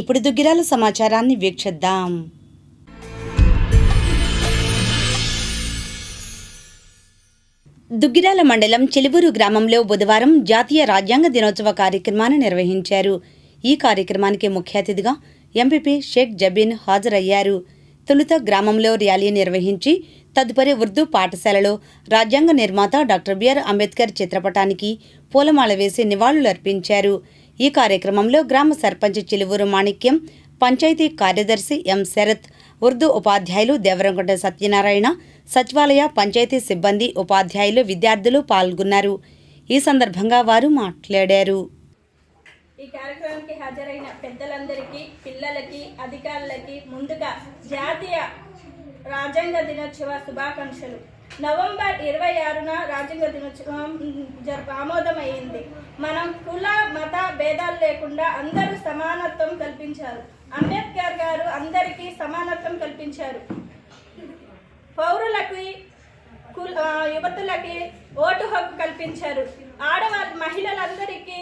ఇప్పుడు దుగ్గిరాల సమాచారాన్ని వీక్షిద్దాం. దుగ్గిరాల మండలం చెలివూరు గ్రామంలో బుధవారం జాతీయ రాజ్యాంగ దినోత్సవ కార్యక్రమాన్ని నిర్వహించారు. ఈ కార్యక్రమానికి ముఖ్య అతిథిగా ఎంపీపీ షేక్ జబీన్ హాజరయ్యారు. తొలుత గ్రామంలో ర్యాలీ నిర్వహించి తదుపరి ఉర్దూ పాఠశాలలో రాజ్యాంగ నిర్మాత డాక్టర్ బిఆర్ అంబేద్కర్ చిత్రపటానికి పూలమాల వేసి నివాళులర్పించారు. ఈ కార్యక్రమంలో గ్రామ సర్పంచ్ చిలువూరు మాణిక్యం పంచాయతీ కార్యదర్శి ఎం శరత్ ఉర్దూ ఉపాధ్యాయులు దేవరంకొండ సత్యనారాయణ సచివాలయ పంచాయతీ సిబ్బంది ఉపాధ్యాయులు విద్యార్థులు పాల్గొన్నారు. ఈ సందర్భంగా వారు మాట్లాడారు. ఈ కార్యక్రమానికి హాజరైన పెద్దలందరికీ పిల్లలకి అధికారులకి ముందుగా జాతీయ రాజ్యాంగ దినోత్సవ శుభాకాంక్షలు. నవంబర్ ఇరవై ఆరున రాజ్యాంగ దినోత్సవం జరుపు ఆమోదమైంది మనం కుల మత భేదాలు లేకుండా అందరూ సమానత్వం కల్పించారు. అంబేద్కర్ గారు అందరికీ సమానత్వం కల్పించారు. పౌరులకి కుల యువతులకి ఓటు హక్కు కల్పించారు. ఆడవాళ్ళ మహిళలందరికీ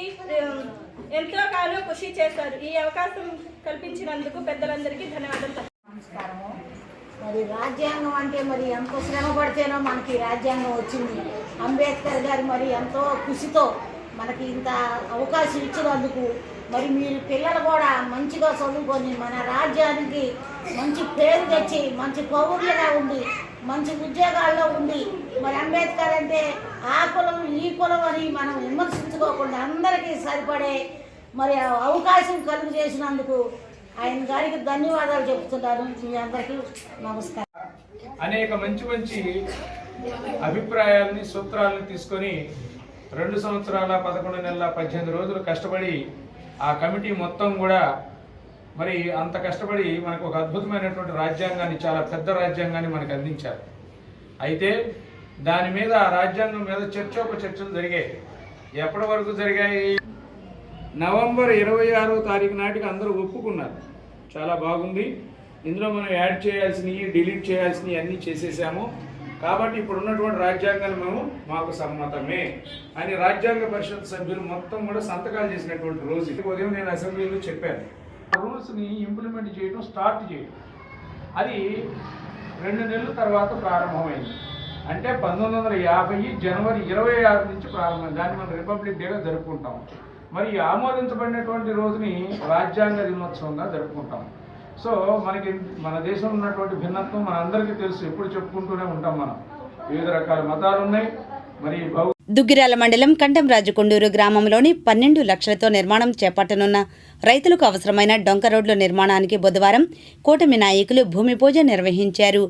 ఎంతో కాలం కృషి చేశారు. ఈ అవకాశం కల్పించినందుకు పెద్దలందరికీ ధన్యవాదాలు. నమస్కారము. మరి రాజ్యాంగం అంటే మరి ఎంతో శ్రమ పడితేనో మనకి రాజ్యాంగం వచ్చింది. అంబేద్కర్ గారు మరి ఎంతో కృషితో మనకి ఇంత అవకాశం ఇచ్చినందుకు మరి మీరు పిల్లలు కూడా మంచిగా చదువుకొని మన రాజ్యానికి మంచి పేరు తెచ్చి మంచి పౌరులుగా ఉండి మంచి ఉద్యోగాల్లో ఉండి మరి అంబేద్కర్ అంటే ఆ కులం ఈ కులం అని మనం విమర్శించుకోకుండా అందరికీ సరిపడే మరి అవకాశం కలుగు చేసినందుకు ఆయన గారికి ధన్యవాదాలు చెప్తున్నాను మీ అందరికీ నమస్కారం. అనేక మంచి మంచి అభిప్రాయాలని సూత్రాలను తీసుకొని రెండు సంవత్సరాల పదకొండు నెలల పద్దెనిమిది రోజులు కష్టపడి ఆ కమిటీ మొత్తం కూడా మరి అంత కష్టపడి మనకు ఒక అద్భుతమైనటువంటి రాజ్యాంగాన్ని చాలా పెద్ద రాజ్యాంగాన్ని మనకు అందించారు. అయితే దాని మీద ఆ రాజ్యాంగం మీద చర్చోపచర్చలు జరిగాయి. ఎప్పటి వరకు జరిగాయి? నవంబర్ ఇరవై ఆరో తారీఖు నాటికి అందరూ ఒప్పుకున్నారు. చాలా బాగుంది. ఇందులో మనం యాడ్ చేయాల్సినవి డిలీట్ చేయాల్సినవి అన్నీ చేసేసాము. కాబట్టి ఇప్పుడు ఉన్నటువంటి రాజ్యాంగాన్ని మేము మాకు సమ్మతమే అని రాజ్యాంగ పరిషత్ సభ్యులు మొత్తం కూడా సంతకాలు చేసినటువంటి రోజు ఇది. ఉదయం నేను అసెంబ్లీలో చెప్పాను. రూల్స్ని ఇంప్లిమెంట్ చేయడం స్టార్ట్ చేయడం అది రెండు నెలల తర్వాత ప్రారంభమైంది. అంటే పంతొమ్మిది వందల యాభై జనవరి ఇరవై ఆరు నుంచి ప్రారంభం దాన్ని మనం రిపబ్లిక్ డేగా జరుపుకుంటాం. మరి ఆమోదించబడినటువంటి రోజుని రాజ్యాంగ దినోత్సవంగా జరుపుకుంటాం. సో మనకి మన దేశంలో ఉన్నటువంటి భిన్నత్వం మనందరికీ తెలుసు ఎప్పుడు చెప్పుకుంటూనే ఉంటాం మనం. వివిధ రకాల మతాలు ఉన్నాయి మరి దుగ్గిరాల మండలం కంఠంరాజు కొండూరు గ్రామంలోని పన్నెండు లక్షలతో నిర్మాణం చేపట్టనున్న రైతులకు అవసరమైన డొంక రోడ్ల నిర్మాణానికి బుధవారం కూటమి నాయకులు భూమి పూజ నిర్వహించారు.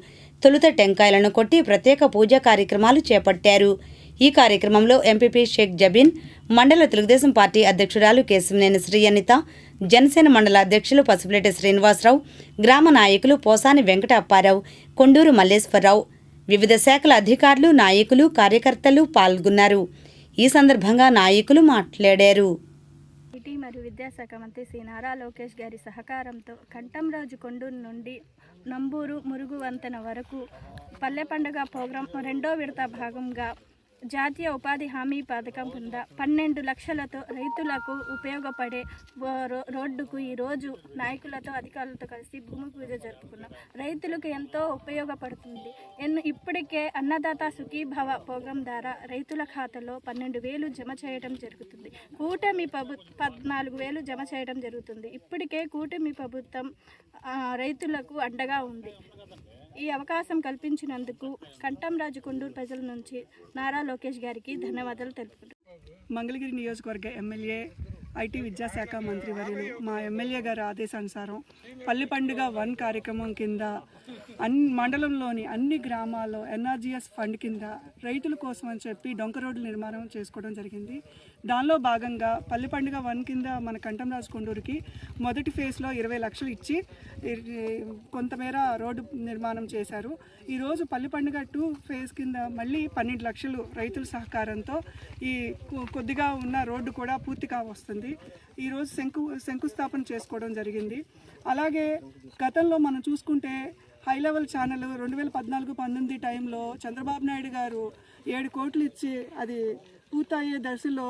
తొలుత టెంకాయలను కొట్టి ప్రత్యేక పూజా కార్యక్రమాలు చేపట్టారు. ఈ కార్యక్రమంలో ఎంపీపీ షేక్ జబీన్ మండల తెలుగుదేశం పార్టీ అధ్యక్షురాలు కేశంనేని శ్రీ అనిత జనసేన మండల అధ్యక్షులు పసుపులేటి శ్రీనివాసరావు గ్రామ నాయకులు పోసాని వెంకట అప్పారావు కొండూరు మల్లేశ్వరరావు వివిధ శాఖల అధికారులు నాయకులు కార్యకర్తలు పాల్గొన్నారు. ఈ సందర్భంగా నాయకులు మాట్లాడారు. ఐటీ మరియు విద్యాశాఖ మంత్రి శ్రీ నారా లోకేష్ గారి సహకారంతో కంఠంరాజు కొండూరు నుండి నంబూరు మురుగు వంతెన వరకు పల్లె పండుగ ప్రోగ్రాం రెండో విడత భాగంగా జాతీయ ఉపాధి హామీ పథకం కింద పన్నెండు లక్షలతో రైతులకు ఉపయోగపడే రో- రోడ్డుకు ఈరోజు నాయకులతో అధికారులతో కలిసి భూమి పూజ జరుపుకున్నాం. రైతులకు ఎంతో ఉపయోగపడుతుంది. ఎన్ ఇప్పటికే అన్నదాత సుఖీభవ ప్రోగ్రాం ద్వారా రైతుల ఖాతాలో పన్నెండు వేలు జమ చేయడం జరుగుతుంది. కూటమి ప్రభు పద్నాలుగు వేలు జమ చేయడం జరుగుతుంది. ఇప్పటికే కూటమి ప్రభుత్వం రైతులకు అండగా ఉంది. ఈ అవకాశం కల్పించినందుకు కంటంరాజు కొండూరు ప్రజల నుంచి నారా లోకేష్ గారికి ధన్యవాదాలు తెలుపుకుంటున్నాను మంగళగిరి నియోజకవర్గ ఎమ్మెల్యే ఐటీ విద్యాశాఖ మంత్రివర్యులు మా ఎమ్మెల్యే గారి ఆదేశానుసారం పల్లి పండుగ వన్ కార్యక్రమం కింద అన్ని మండలంలోని అన్ని గ్రామాల్లో ఎన్ఆర్జీఎస్ ఫండ్ కింద రైతుల కోసం అని చెప్పి డొంక రోడ్ల నిర్మాణం చేసుకోవడం జరిగింది. దానిలో భాగంగా పల్లి పండుగ వన్ కింద మన కంఠంరాజు కొండూరుకి మొదటి ఫేజ్లో ఇరవై లక్షలు ఇచ్చి కొంతమేర రోడ్డు నిర్మాణం చేశారు. ఈరోజు పల్లి పండుగ టూ ఫేజ్ కింద మళ్ళీ పన్నెండు లక్షలు రైతుల సహకారంతో ఈ కొద్దిగా ఉన్న రోడ్డు కూడా పూర్తిగా వస్తుంది. ఈరోజు శంకు శంకుస్థాపన చేసుకోవడం జరిగింది. అలాగే గతంలో మనం చూసుకుంటే హై లెవెల్ ఛానల్ రెండు వేల పద్నాలుగు పంతొమ్మిది టైంలో చంద్రబాబు నాయుడు గారు ఏడు కోట్లు ఇచ్చి అది పూర్తయ్యే దశలో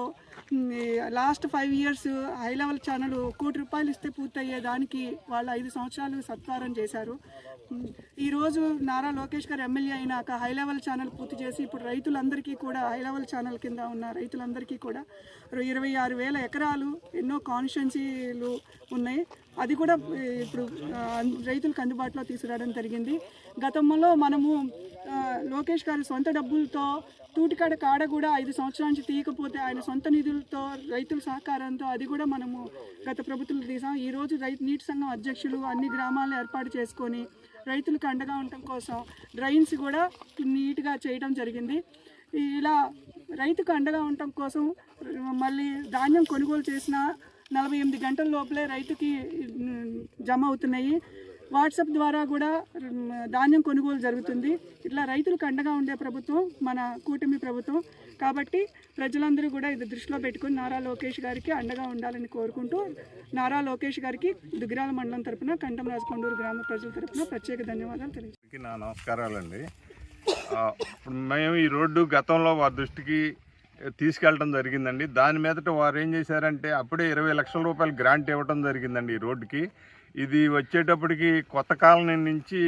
last five years high level channel కోటి రూపాయలు ఇస్తే పూర్తయ్యే దానికి వాళ్ళు ఐదు సంవత్సరాలు సత్కారం చేశారు. ఈరోజు నారా లోకేష్ గారు ఎమ్మెల్యే అయినాక హై లెవెల్ ఛానల్ పూర్తి చేసి ఇప్పుడు రైతులందరికీ కూడా హై లెవెల్ ఛానల్ కింద ఉన్న రైతులందరికీ కూడా ఇరవై ఆరు వేల ఎకరాలు ఎన్నో కాన్స్టిట్యున్సీలు ఉన్నాయి. అది కూడా ఇప్పుడు రైతులకు అందుబాటులో తీసుకురావడం జరిగింది. గతంలో మనము లోకేష్ గారి సొంత డబ్బులతో తూటికాడ కాడ కూడా ఐదు సంవత్సరాల నుంచి తీయకపోతే ఆయన సొంత నిధులతో రైతుల సహకారంతో అది కూడా మనము గత ప్రభుత్వం తీసాం. ఈరోజు రైతు నీటి సంఘం అధ్యక్షులు అన్ని గ్రామాలను ఏర్పాటు చేసుకొని రైతులకు అండగా ఉండటం కోసం డ్రైన్స్ కూడా నీట్గా చేయడం జరిగింది. ఇలా రైతుకు అండగా ఉండటం కోసం మళ్ళీ ధాన్యం కొనుగోలు చేసిన నలభై ఎనిమిది గంటల లోపలే రైతుకి జమ అవుతున్నాయి. వాట్సాప్ ద్వారా కూడా ధాన్యం కొనుగోలు జరుగుతుంది. ఇట్లా రైతులకు అండగా ఉండే ప్రభుత్వం మన కూటమి ప్రభుత్వం. కాబట్టి ప్రజలందరూ కూడా ఇది దృష్టిలో పెట్టుకుని నారా లోకేష్ గారికి అండగా ఉండాలని కోరుకుంటూ నారా లోకేష్ గారికి దుగ్గిరాల మండలం తరపున కంఠం రాజకొండూరు గ్రామ ప్రజల తరపున ప్రత్యేక ధన్యవాదాలు తెలియజేస్తాను అందరికీ నమస్కారాలండి. మేము ఈ రోడ్డు గతంలో వారి దృష్టికి తీసుకెళ్ళడం జరిగిందండి. దాని మీదట వారు ఏం చేశారంటే అప్పుడే ఇరవై లక్షల రూపాయలు గ్రాంట్ ఇవ్వడం జరిగిందండి ఈ రోడ్డుకి. ఇది వచ్చేటప్పటికి కొత్త కాలనీ నుంచి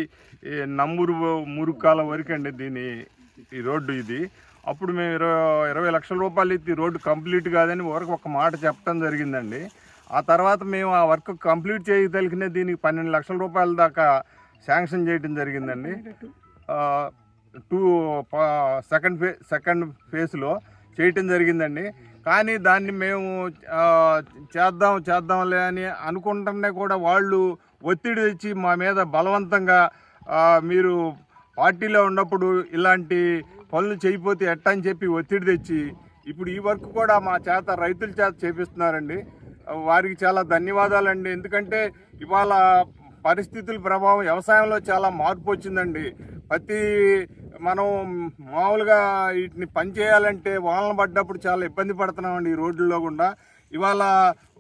ఈ నంబూరు మురుకాల వరకు అండి దీని ఈ రోడ్డు ఇది. అప్పుడు మేము ఇరవై ఇరవై లక్షల రూపాయలు ఇచ్చి ఈ రోడ్డు కంప్లీట్ కాదని వరకు ఒక మాట చెప్పడం జరిగిందండి. ఆ తర్వాత మేము ఆ వర్క్ కంప్లీట్ చేయగలిగిన దీనికి పన్నెండు లక్షల రూపాయల దాకా శాంక్షన్ చేయడం జరిగిందండి. టూ సెకండ్ ఫే సెకండ్ ఫేజ్లో చేయటం జరిగిందండి. కానీ దాన్ని మేము చేద్దాం చేద్దాంలే అని అనుకుంటుంటే కూడా వాళ్ళు ఒత్తిడి తెచ్చి మా మీద బలవంతంగా మీరు పార్టీలో ఉన్నప్పుడు ఇలాంటి పనులు చేయకపోతే ఎట్ట అని చెప్పి ఒత్తిడి తెచ్చి ఇప్పుడు ఈ వర్క్ కూడా మా చేత రైతుల చేత చేపిస్తున్నారండి. వారికి చాలా ధన్యవాదాలండి. ఎందుకంటే ఇవాళ పరిస్థితుల ప్రభావం వ్యవసాయంలో చాలా మార్పు వచ్చిందండి. ప్రతి మనం మామూలుగా వీటిని పని చేయాలంటే వానలు పడ్డప్పుడు చాలా ఇబ్బంది పడుతున్నామండి ఈ రోడ్లలో కూడా. ఇవాళ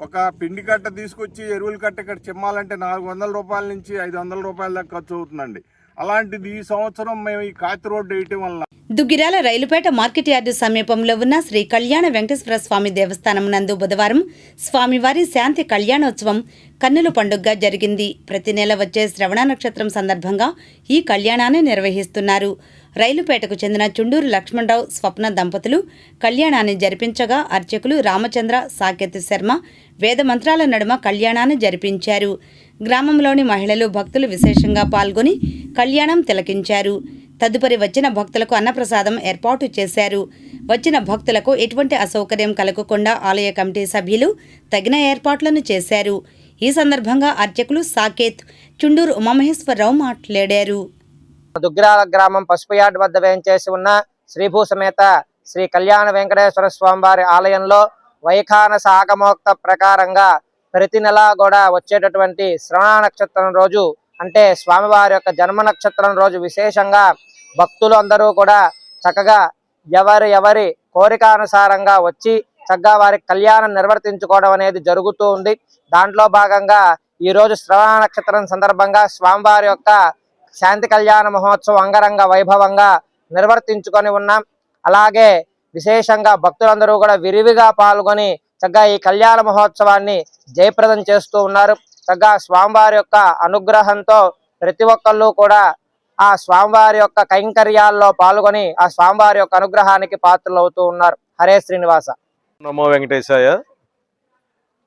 ఒక పిండి కట్ట తీసుకొచ్చి ఎరువుల కట్ట ఇక్కడ చిమ్మాలంటే నాలుగు వందల రూపాయల నుంచి ఐదు వందల రూపాయల దాకా ఖర్చు అవుతుందండి. అలాంటిది ఈ సంవత్సరం మేము ఈ కాతి రోడ్డు వేయటం వల్ల దుగ్గిరాల రైలుపేట మార్కెట్ యార్డు సమీపంలో ఉన్న శ్రీ కళ్యాణ వెంకటేశ్వర స్వామి దేవస్థానం నందు బుధవారం స్వామివారి శాంతి కళ్యాణోత్సవం కన్నుల పండుగగా జరిగింది. ప్రతి నెల వచ్చే శ్రవణ నక్షత్రం సందర్భంగా ఈ కళ్యాణాన్ని నిర్వహిస్తున్నారు. రైలుపేటకు చెందిన చుండూరు లక్ష్మణరావు స్వప్న దంపతులు కళ్యాణాన్ని జరిపించగా అర్చకులు రామచంద్ర సాకేత్ శర్మ వేద మంత్రాల నడుమ కళ్యాణాన్ని జరిపించారు. గ్రామంలోని మహిళలు భక్తులు విశేషంగా పాల్గొని కళ్యాణం తిలకించారు. తదుపరి వచ్చిన భక్తులకు అన్నప్రసాదం ఏర్పాటు చేశారు. వచ్చిన భక్తులకు ఎటువంటి అసౌకర్యం కలగకుండా ఆలయ కమిటీ సభ్యులు తగిన ఏర్పాట్లను చేశారు. ఈ సందర్భంగా అర్చకులు సాకేత్ చుండూరు ఉమామహేశ్వరరావు మాట్లాడారు. దుగ్గిరాల గ్రామం పసుపు యార్డ్ వద్ద వేయించేసి ఉన్న శ్రీభూ సమేత శ్రీ కళ్యాణ వెంకటేశ్వర స్వామివారి ఆలయంలో వైఖాన సాగమోక్త ప్రకారంగా ప్రతి నెలా కూడా వచ్చేటటువంటి శ్రవణ నక్షత్రం రోజు అంటే స్వామివారి యొక్క జన్మ నక్షత్రం రోజు విశేషంగా భక్తులు అందరూ కూడా చక్కగా ఎవరి ఎవరి కోరికానుసారంగా వచ్చి చక్కగా వారి కళ్యాణం నిర్వర్తించుకోవడం అనేది జరుగుతూ ఉంది. దాంట్లో భాగంగా ఈ రోజు శ్రవణ నక్షత్రం సందర్భంగా స్వామివారి యొక్క శాంతి కళ్యాణ మహోత్సవం అంగరంగ వైభవంగా నిర్వర్తించుకొని ఉన్నాం. అలాగే విశేషంగా భక్తులందరూ కూడా విరివిగా పాల్గొని చక్కగా ఈ కళ్యాణ మహోత్సవాన్ని జయప్రదం చేస్తూ ఉన్నారు. చక్కగా స్వామివారి యొక్క అనుగ్రహంతో ప్రతి ఒక్కళ్ళు కూడా ఆ స్వామివారి యొక్క కైంకర్యాల్లో పాల్గొని ఆ స్వామివారి యొక్క అనుగ్రహానికి పాత్రలు అవుతూ ఉన్నారు. హరే శ్రీనివాస. నమో వెంకటేశాయ.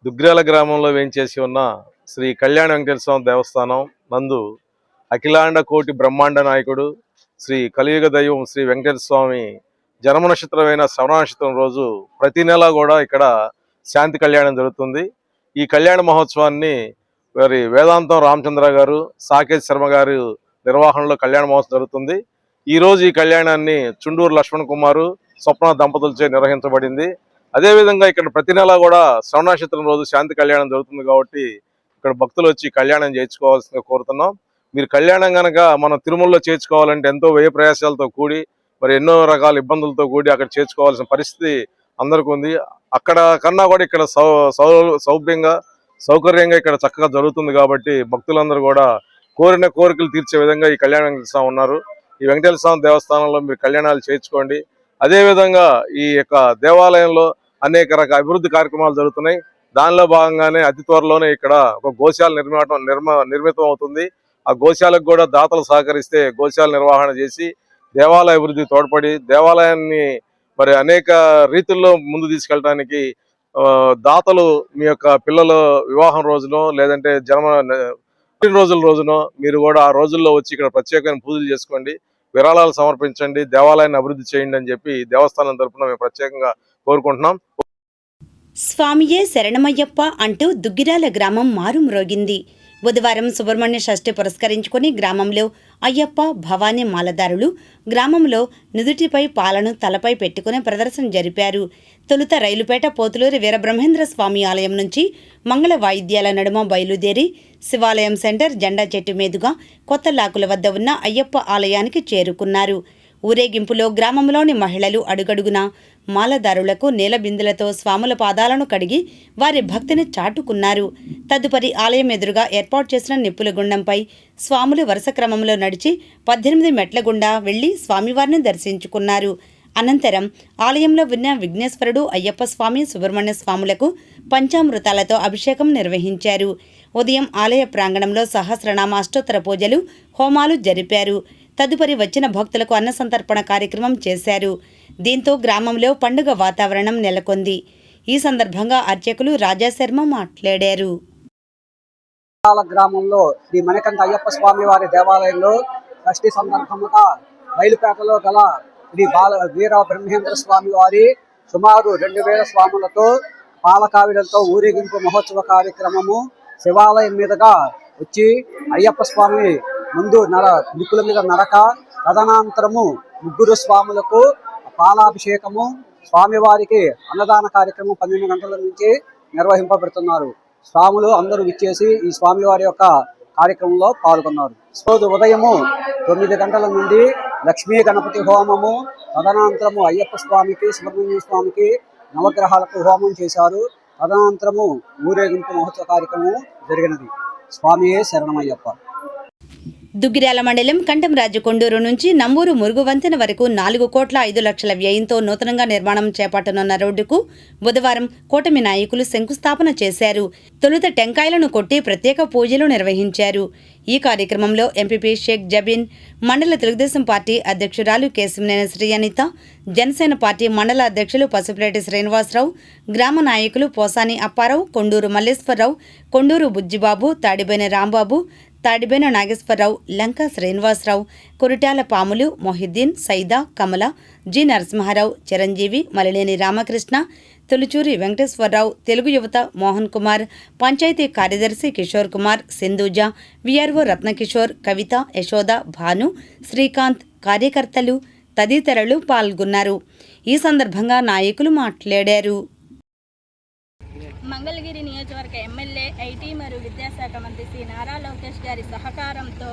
దుగ్గ్రాల గ్రామంలో వేయించేసి ఉన్న శ్రీ కళ్యాణ వెంకటేశ్వర స్వామి దేవస్థానం నందు అఖిలాండ కోటి బ్రహ్మాండ నాయకుడు శ్రీ కలియుగ దైవం శ్రీ వెంకటేశ్వర స్వామి జన్మ నక్షత్రమైన శ్రవణ నక్షత్రం రోజు ప్రతి నెల కూడా ఇక్కడ శాంతి కళ్యాణం జరుగుతుంది. ఈ కళ్యాణ మహోత్సవాన్ని వారి వేదాంతం రామచంద్ర గారు సాకేత్ శర్మ గారు నిర్వహణలో కళ్యాణ మహోత్సవం జరుగుతుంది. ఈ రోజు ఈ కళ్యాణాన్ని చుండూరు లక్ష్మణ్ కుమారు స్వప్న దంపతులచే నిర్వహించబడింది. అదేవిధంగా ఇక్కడ ప్రతి నెల కూడా శ్రవణ నక్షత్రం రోజు శాంతి కళ్యాణం జరుగుతుంది కాబట్టి ఇక్కడ భక్తులు వచ్చి కళ్యాణం చేయించుకోవాల్సిందిగా కోరుతున్నాం. మీరు కళ్యాణం కనుక మనం తిరుమలలో చేర్చుకోవాలంటే ఎంతో వ్యయ ప్రయాసాలతో కూడి మరి ఎన్నో రకాల ఇబ్బందులతో కూడి అక్కడ చేర్చుకోవాల్సిన పరిస్థితి అందరికీ ఉంది. అక్కడ కన్నా కూడా ఇక్కడ సౌ సౌ సౌభ్యంగా సౌకర్యంగా ఇక్కడ చక్కగా జరుగుతుంది కాబట్టి భక్తులందరూ కూడా కోరిన కోరికలు తీర్చే విధంగా ఈ కళ్యాణ వెంకటేశ్వర స్వామి ఉన్నారు. ఈ వెంకటేశ్వర స్వామి దేవస్థానంలో మీరు కళ్యాణాలు చేర్చుకోండి. అదే విధంగా ఈ యొక్క దేవాలయంలో అనేక రకాల అభివృద్ధి కార్యక్రమాలు జరుగుతున్నాయి. దానిలో భాగంగానే అతి త్వరలోనే ఇక్కడ ఒక గోశాల నిర్మాణం నిర్మ నిర్మితం అవుతుంది ఆ గోశాలకు కూడా దాతలు సహకరిస్తే గోశాల నిర్వహణ చేసి దేవాలయ అభివృద్ధి తోడ్పడి దేవాలయాన్ని మరి అనేక రీతుల్లో ముందు తీసుకెళ్ళడానికి దాతలు మీ యొక్క పిల్లల వివాహం రోజునో లేదంటే జన్మ రోజుల రోజునో మీరు కూడా ఆ రోజుల్లో వచ్చి ఇక్కడ ప్రత్యేకమైన పూజలు చేసుకోండి విరాళాలు సమర్పించండి దేవాలయాన్ని అభివృద్ధి చేయండి అని చెప్పి దేవస్థానం తరపున మేము ప్రత్యేకంగా కోరుకుంటున్నాం. స్వామియే శరణమయ్యప్ప అంటూ దుగ్గిరాల గ్రామం మారుమ్రోగింది. బుధవారం సుబ్రహ్మణ్య షష్ఠి పురస్కరించుకుని గ్రామంలో అయ్యప్ప భవానీ మాలదారులు గ్రామంలో నుదుటిపై పాలను తలపై పెట్టుకుని ప్రదర్శన జరిపారు. తొలుత రైలుపేట పోతులూరి వీరబ్రహ్మేంద్ర స్వామి ఆలయం నుంచి మంగళ వాయిద్యాల నడుమ బయలుదేరి శివాలయం సెంటర్ జెండా చెట్టు మీదుగా కొత్త లాకుల వద్ద ఉన్న అయ్యప్ప ఆలయానికి చేరుకున్నారు. ఊరేగింపులో గ్రామంలోని మహిళలు అడుగడుగునా మాలదారులకు నీలబిందులతో స్వాముల పాదాలను కడిగి వారి భక్తిని చాటుకున్నారు. తదుపరి ఆలయం ఎదురుగా ఏర్పాటు చేసిన నిప్పుల గుండంపై స్వాములు వరుస క్రమంలో నడిచి పద్దెనిమిది మెట్ల గుండా వెళ్ళి స్వామివారిని దర్శించుకున్నారు. అనంతరం ఆలయంలో ఉన్న విఘ్నేశ్వరుడు అయ్యప్ప స్వామి సుబ్రహ్మణ్య స్వాములకు పంచామృతాలతో అభిషేకం నిర్వహించారు. ఉదయం ఆలయ ప్రాంగణంలో సహస్రనామ అష్టోత్తర పూజలు హోమాలు జరిపారు. తదుపరి వచ్చిన భక్తులకు అన్న సంతర్పణ కార్యక్రమం చేశారు. దీంతో గ్రామంలో పండుగ వాతావరణం నెలకొంది. ఈ సందర్భంగా అర్చకులు రాజాశర్మ మాట్లాడారు. గ్రామంలో శ్రీ మణికంఠ అయ్యప్ప స్వామి వారి దేవాలయంలో షష్ఠి సందర్భముగా రైలుపేటలో గల శ్రీ బాల వీర బ్రహ్మేంద్ర స్వామి వారి సుమారు రెండు వేల స్వాములతో పాలకావిడలతో ఊరేగింపు మహోత్సవ కార్యక్రమము శివాలయం మీదుగా వచ్చి అయ్యప్ప స్వామి ముందు నర నిప్పుల మీద నడక తదనంతరము ముగ్గురు స్వాములకు పాలాభిషేకము స్వామివారికి అన్నదాన కార్యక్రమం పన్నెండు గంటల నుంచి నిర్వహింపబడుతున్నారు. స్వాములు అందరూ విచ్చేసి ఈ స్వామివారి యొక్క కార్యక్రమంలో పాల్గొన్నారు. రోజు ఉదయము తొమ్మిది గంటల నుండి లక్ష్మీ గణపతి హోమము తదనంతరము అయ్యప్ప స్వామికి సుబ్రహ్మణ్య స్వామికి నవగ్రహాలకు హోమం చేశారు. తదనంతరము ఊరేగింపు మహోత్సవ కార్యక్రమం జరిగినది. స్వామియే శరణమయ్యప్ప. దుగ్గిరాల మండలం కంఠంరాజు కొండూరు నుంచి నంబూరు మురుగు వంతెన వరకు నాలుగు కోట్ల ఐదు లక్షల వ్యయంతో నూతనంగా నిర్మాణం చేపట్టనున్న రోడ్డుకు బుధవారం కూటమి నాయకులు శంకుస్థాపన చేశారు. తొలుత టెంకాయలను కొట్టి ప్రత్యేక పూజలు నిర్వహించారు. ఈ కార్యక్రమంలో ఎంపీపీ షేక్ జబీన్ మండల తెలుగుదేశం పార్టీ అధ్యక్షురాలు కేశంనేని శ్రీ అనిత జనసేన పార్టీ మండల అధ్యక్షులు పసుపులేటి శ్రీనివాసరావు గ్రామ నాయకులు పోసాని అప్పారావు కొండూరు మల్లేశ్వరరావు కొండూరు బుజ్జిబాబు తాడిబోయిన రాంబాబు తాడిబేన నాగేశ్వరరావు లంకా శ్రీనివాసరావు కురిటాల పాములు మొహిద్దీన్ సైదా కమల జి. నరసింహారావు చిరంజీవి మలినేని రామకృష్ణ తొలిచూరి వెంకటేశ్వరరావు తెలుగు యువత మోహన్ కుమార్ పంచాయతీ కార్యదర్శి కిషోర్ కుమార్ సింధూజ విఆర్ఓ రత్నకిషోర్ కవిత యశోద భాను శ్రీకాంత్ కార్యకర్తలు తదితరులు పాల్గొన్నారు. ఈ సందర్భంగా నాయకులు మాట్లాడారు. మంగళగిరి నియోజకవర్గ ఎమ్మెల్యే ఐటీ మరియు విద్యాశాఖ మంత్రి శ్రీ నారా లోకేష్ గారి సహకారంతో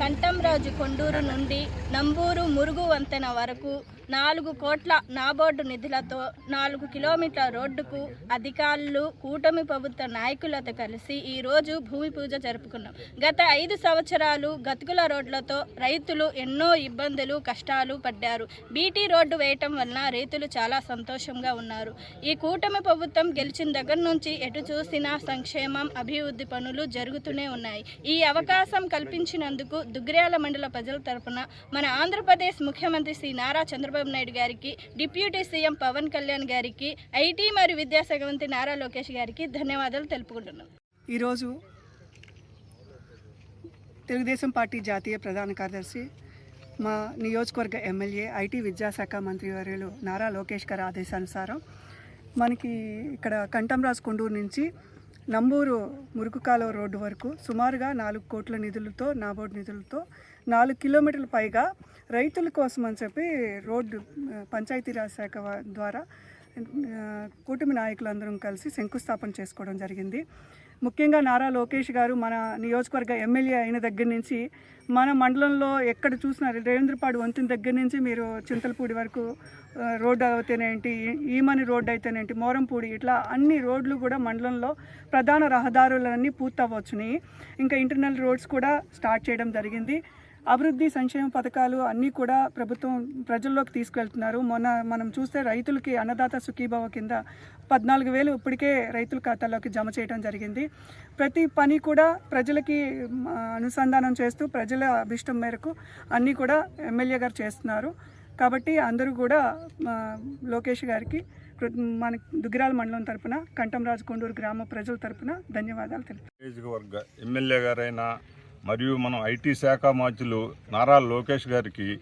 కంటంరాజు కొండూరు నుండి నంబూరు మురుగు వంతెన వరకు నాలుగు కోట్ల నాబోర్డు నిధులతో నాలుగు కిలోమీటర్ల రోడ్డుకు అధికారులు కూటమి ప్రభుత్వ నాయకులతో కలిసి ఈరోజు భూమి పూజ జరుపుకున్నాం. గత ఐదు సంవత్సరాలు గతుకుల రోడ్లతో రైతులు ఎన్నో ఇబ్బందులు కష్టాలు పడ్డారు. బీటీ రోడ్డు వేయటం వలన రైతులు చాలా సంతోషంగా ఉన్నారు. ఈ కూటమి ప్రభుత్వం గెలిచిన దగ్గర నుంచి ఎటు చూసినా సంక్షేమం అభివృద్ధి పనులు జరుగుతూనే ఉన్నాయి. ఈ అవకాశం కల్పించినందుకు దుగ్గ్రాల మండల ప్రజల తరపున మన ఆంధ్రప్రదేశ్ ముఖ్యమంత్రి శ్రీ నారా చంద్రబాబు నాయుడు గారికి డిప్యూటీ సీఎం పవన్ కళ్యాణ్ గారికి ఐటీ మరియు విద్యాశాఖ మంత్రి నారా లోకేష్ గారికి ధన్యవాదాలు తెలుపుకుంటున్నాం. ఈరోజు తెలుగుదేశం పార్టీ జాతీయ ప్రధాన కార్యదర్శి మా నియోజకవర్గ ఎమ్మెల్యే ఐటీ విద్యాశాఖ మంత్రి వర్యులు నారా లోకేష్ గారి ఆదేశానుసారం మనకి ఇక్కడ కంఠంరాజు కొండూరు నుంచి నంబూరు మురుకు కాలువ రోడ్డు వరకు సుమారుగా నాలుగు కోట్ల నిధులతో నాబోర్డు నిధులతో నాలుగు కిలోమీటర్ల పైగా రైతుల కోసం అని చెప్పి రోడ్డు పంచాయతీరాజ్ శాఖ ద్వారా కూటమి నాయకులందరం కలిసి శంకుస్థాపన చేసుకోవడం జరిగింది. ముఖ్యంగా నారా లోకేష్ గారు మన నియోజకవర్గ ఎమ్మెల్యే అయిన దగ్గర నుంచి మన మండలంలో ఎక్కడ చూసినా రేంద్రపాడు వంతెన దగ్గర నుంచి మీరు చింతలపూడి వరకు రోడ్డు అయితేనేంటి ఈమని రోడ్డు అయితేనేంటి మోరంపూడి ఇట్లా అన్ని రోడ్లు కూడా మండలంలో ప్రధాన రహదారులన్నీ పూర్తవ్వచ్చున్నాయి ఇంకా ఇంటర్నల్ రోడ్స్ కూడా స్టార్ట్ చేయడం జరిగింది. అభివృద్ధి సంక్షేమ పథకాలు అన్నీ కూడా ప్రభుత్వం ప్రజల్లోకి తీసుకెళ్తున్నారు మొన్న మనం చూస్తే రైతులకి అన్నదాత సుఖీభావ కింద పద్నాలుగు వేలు ఇప్పటికే రైతుల ఖాతాలోకి జమ చేయడం జరిగింది. ప్రతి పని కూడా ప్రజలకి అనుసంధానం చేస్తూ ప్రజల అభిష్టం మేరకు అన్నీ కూడా ఎమ్మెల్యే గారు చేస్తున్నారు. కాబట్టి అందరూ కూడా లోకేష్ గారికి మన దుగ్గిరాల మండలం తరపున కంఠంరాజు కొండూరు గ్రామ ప్రజల తరపున ధన్యవాదాలు తెలుపు ఎమ్మెల్యే గారైన మరియు మనం ఐటీ శాఖ మాధ్యులు నారా లోకేష్ గారికి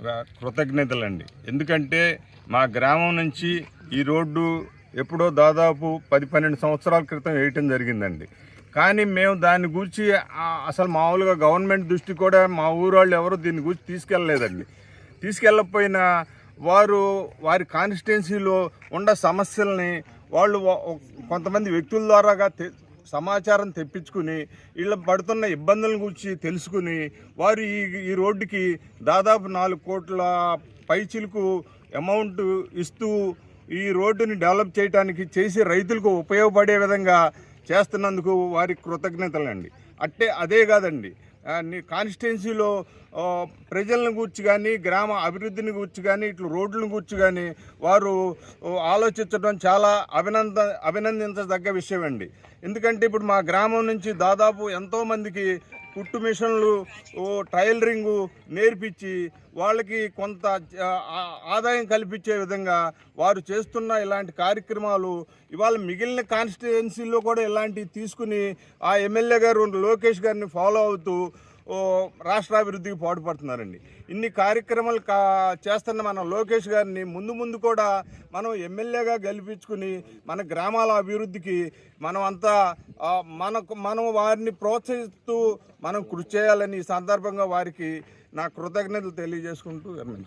రా- కృతజ్ఞతలండి. ఎందుకంటే మా గ్రామం నుంచి ఈ రోడ్డు ఎప్పుడో దాదాపు పది పన్నెండు సంవత్సరాల క్రితం వేయటం జరిగిందండి. కానీ మేము దాని గురించి అసలు మామూలుగా గవర్నమెంట్ దృష్టి కూడా మా ఊరు వాళ్ళు ఎవరు దీని గురించి తీసుకెళ్ళలేదండి. తీసుకెళ్ళకపోయినా వారు వారి కాన్స్టిట్యున్సీలో ఉన్న సమస్యల్ని వాళ్ళు కొంతమంది వ్యక్తుల ద్వారాగా తె సమాచారం తెప్పించుకుని వీళ్ళ పడుతున్న ఇబ్బందుల గురించి తెలుసుకుని వారు ఈ ఈ రోడ్డుకి దాదాపు నాలుగు కోట్ల పైచిలకు అమౌంట్ ఇస్తూ ఈ రోడ్డుని డెవలప్ చేయడానికి చేసి రైతులకు ఉపయోగపడే విధంగా చేస్తున్నందుకు వారికి కృతజ్ఞతలండి. అట్టే అదే కాదండి. నీ కాన్స్టిట్యున్సీలో ప్రజలను గూర్చి కానీ గ్రామ అభివృద్ధిని గూర్చి కానీ ఇట్లా రోడ్లను గూర్చి కానీ వారు ఆలోచించడం చాలా అభినంద అభినందించదగ్గ విషయం అండి ఎందుకంటే ఇప్పుడు మా గ్రామం నుంచి దాదాపు ఎంతోమందికి కుట్టు మిషన్లు టైలరింగు నేర్పించి వాళ్ళకి కొంత ఆ, ఆదాయం కల్పించే విధంగా వారు చేస్తున్న ఇలాంటి కార్యక్రమాలు ఇవాళ మిగిలిన కాన్స్టిట్యుయెన్సీలో కూడా ఇలాంటివి తీసుకుని ఆ ఎమ్మెల్యే గారు లోకేష్ గారిని ఫాలో అవుతూ రాష్ట్రాభివృద్ధికి పాటుపడుతున్నారండి. ఇన్ని కార్యక్రమాలు కా చేస్తున్న మన లోకేష్ గారిని ముందు ముందు కూడా మనం ఎమ్మెల్యేగా గెలిపించుకుని మన గ్రామాల అభివృద్ధికి మనం అంతా మనకు మనం వారిని ప్రోత్సహిస్తూ మనం కృషి చేయాలని ఈ సందర్భంగా వారికి నా కృతజ్ఞతలు తెలియజేసుకుంటూ